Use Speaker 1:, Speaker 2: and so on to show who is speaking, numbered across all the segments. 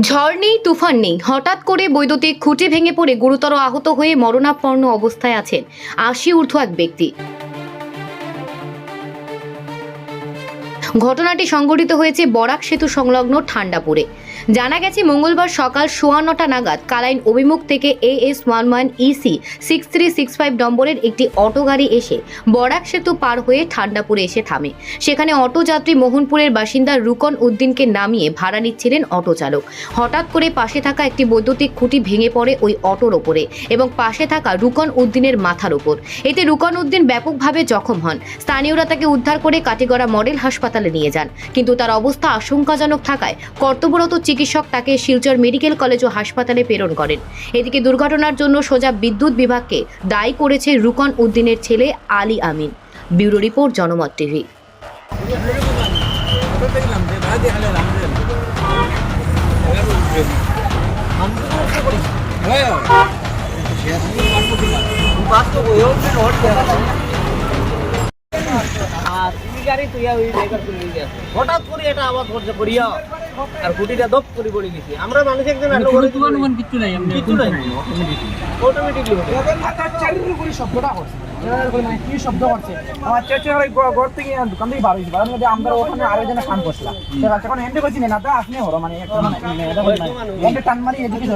Speaker 1: ঝড় নেই, তুফান নেই। হঠাৎ করে বৈদ্যুতিক খুঁটি ভেঙে পড়ে গুরুতর আহত হয়ে মরণাপন্ন অবস্থায় আছেন আশি ঊর্ধ্ব এক ব্যক্তি। ঘটনাটি সংঘটিত হয়েছে বরাক সেতু সংলগ্ন ঠান্ডাপুরে। জানা গেছে, মঙ্গলবার সকাল সোয়া নটা নাগাদ কালাইন অভিমুখ থেকে A S one one EC six three six five নম্বরের একটি অটো গাড়ি এসে বরাক সেতু পার হয়ে ঠান্ডাপুরে এসে থামে। সেখানে অটো যাত্রী মোহনপুরের বাসিন্দা রুকন উদ্দিনকে নামিয়ে ভাড়া নিচ্ছিলেন অটো চালক। হঠাৎ করে পাশে থাকা একটি বৈদ্যুতিক খুঁটি ভেঙে পড়ে ওই অটোর ওপরে এবং পাশে থাকা রুকন উদ্দিনের মাথার ওপর। এতে রুকন উদ্দিন ব্যাপকভাবে জখম হন। স্থানীয়রা তাকে উদ্ধার করে কাটিগড়া মডেল হাসপাতালে নিয়ে যান। কিন্তু তার অবস্থা আশঙ্কাজনক থাকায় কর্তব্যরত চিকিৎসক তাকে শিলচর মেডিকেল কলেজ ও হাসপাতালে প্রেরণ করেন। এদিকে দুর্ঘটনার জন্য সোজা বিদ্যুৎ বিভাগকে দায়ী করেছে রুকন উদ্দিনের ছেলে Ali Amin. Bureau report, Janamat TV.
Speaker 2: আর ওই গেছে। হঠাৎ করে এটা আওয়াজ করছে করিয়া আর গুটিটা দপ করে পড়ে গেছে। আমরা মানুষ একজন আলো করে কিচ্ছু নাই কিচ্ছু নাই। অটোমেটিকলি
Speaker 3: শব্দটা মানে কি শব্দ করছে? আমার চেয়ে ওই ঘর থেকে দোকান থেকে বার হয়েছে। বার আমরা ওখানে আরও জনে কাম করছিলাম। তো তখন এন্ডে করছি না তো আপনি হলো মানে মানে মানে এটা এন্ডে টান মারি এদিকে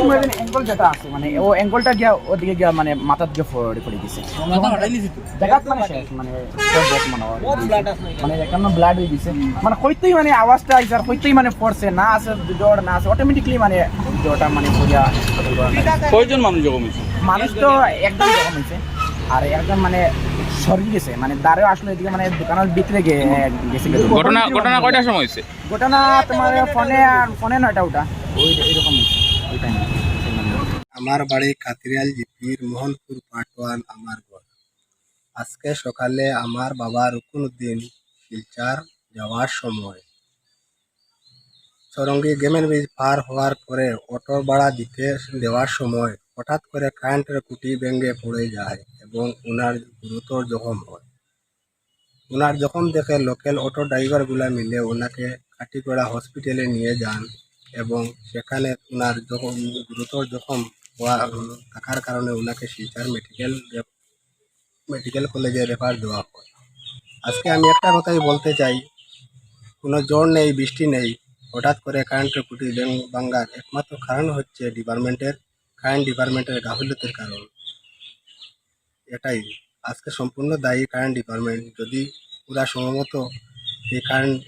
Speaker 3: সময় অ্যাঙ্গল যেটা আছে মানে ও অ্যাঙ্গলটা গিয়া ওদিকে গিয়া মানে মাথার দিকে ফরওয়ার্ড করে দিছে মানে শেষ মানে মানে
Speaker 2: ব্লাড আছে
Speaker 3: মানে হয়ে গেছে। মানে হইতেই মানে আওয়াজটা আইছে আর মানে পড়ছে না আছে জ্বর না আছে অটোমেটিকলি মানে জ্বরটা মানে
Speaker 4: কয়জন মানুষ জখম হয়েছে?
Speaker 3: মানুষ তো একদম রকম হয়েছে। আর একদম মানে সরি গেছে মানে দাঁড়ে আসলে এদিকে মানে দোকানের ভিতরে গেছে।
Speaker 4: ঘটনা ঘটনা কয়টার সময় হয়েছে?
Speaker 3: ঘটনা তোমার ফোনে আর ফোনে নয়টা ওটা। ওই এরকম হয়েছে ওই টাইমে
Speaker 5: আমার বাড়ি কাতিরিয়াল জিপির মোহনপুর পাটওয়ান আমার ঘর। আজকে সকালে আমার বাবা রুকুনুদ্দিন শিলচার যাওয়ার সময় সরঙ্গি গেমের ব্রিজ পার হওয়ার পরে অটো ভাড়া দিতে দেওয়ার সময় হঠাৎ করে কারেন্টের খুঁটি ভেঙে পড়ে যায় এবং ওনার গুরুতর জখম হয়। ওনার জখম দেখে লোকাল অটো ড্রাইভারগুলা মিলে ওনাকে কাটিগড়া হসপিটালে নিয়ে যান এবং সেখানে ওনার যখন গুরুতর জখম হওয়া থাকার কারণে ওনাকে শিলচর মেডিকেল মেডিকেল কলেজে রেফার দেওয়া হয়। আজকে আমি একটা কথাই বলতে চাই, কোনো জ্বর নেই, বৃষ্টি নেই, হঠাৎ করে কারেন্টের ভেঙ- ভাঙ্গার একমাত্র কারণ হচ্ছে ডিপার্টমেন্টের কারেন্ট ডিপার্টমেন্টের গাফিলতির কারণ। এটাই। আজকে সম্পূর্ণ দায়ী কারেন্ট ডিপার্টমেন্ট যদি পুরা সময়মত এই কারেন্ট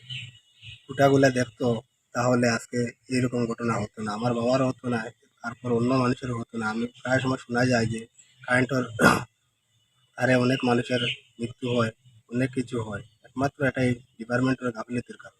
Speaker 5: খুঁটাগুলা দেখতো, তাহলে আজকে এরকম ঘটনা হতো না। আমার বাবারও হতো না, তারপর অন্য মানুষেরও হতো না। আমি প্রায় সময় শোনা যায় যে কারেন্টের তারে অনেক মানুষের মৃত্যু হয়, অনেক কিছু হয়। একমাত্র এটাই ডিপার্টমেন্টের গাফিলতির কারণ।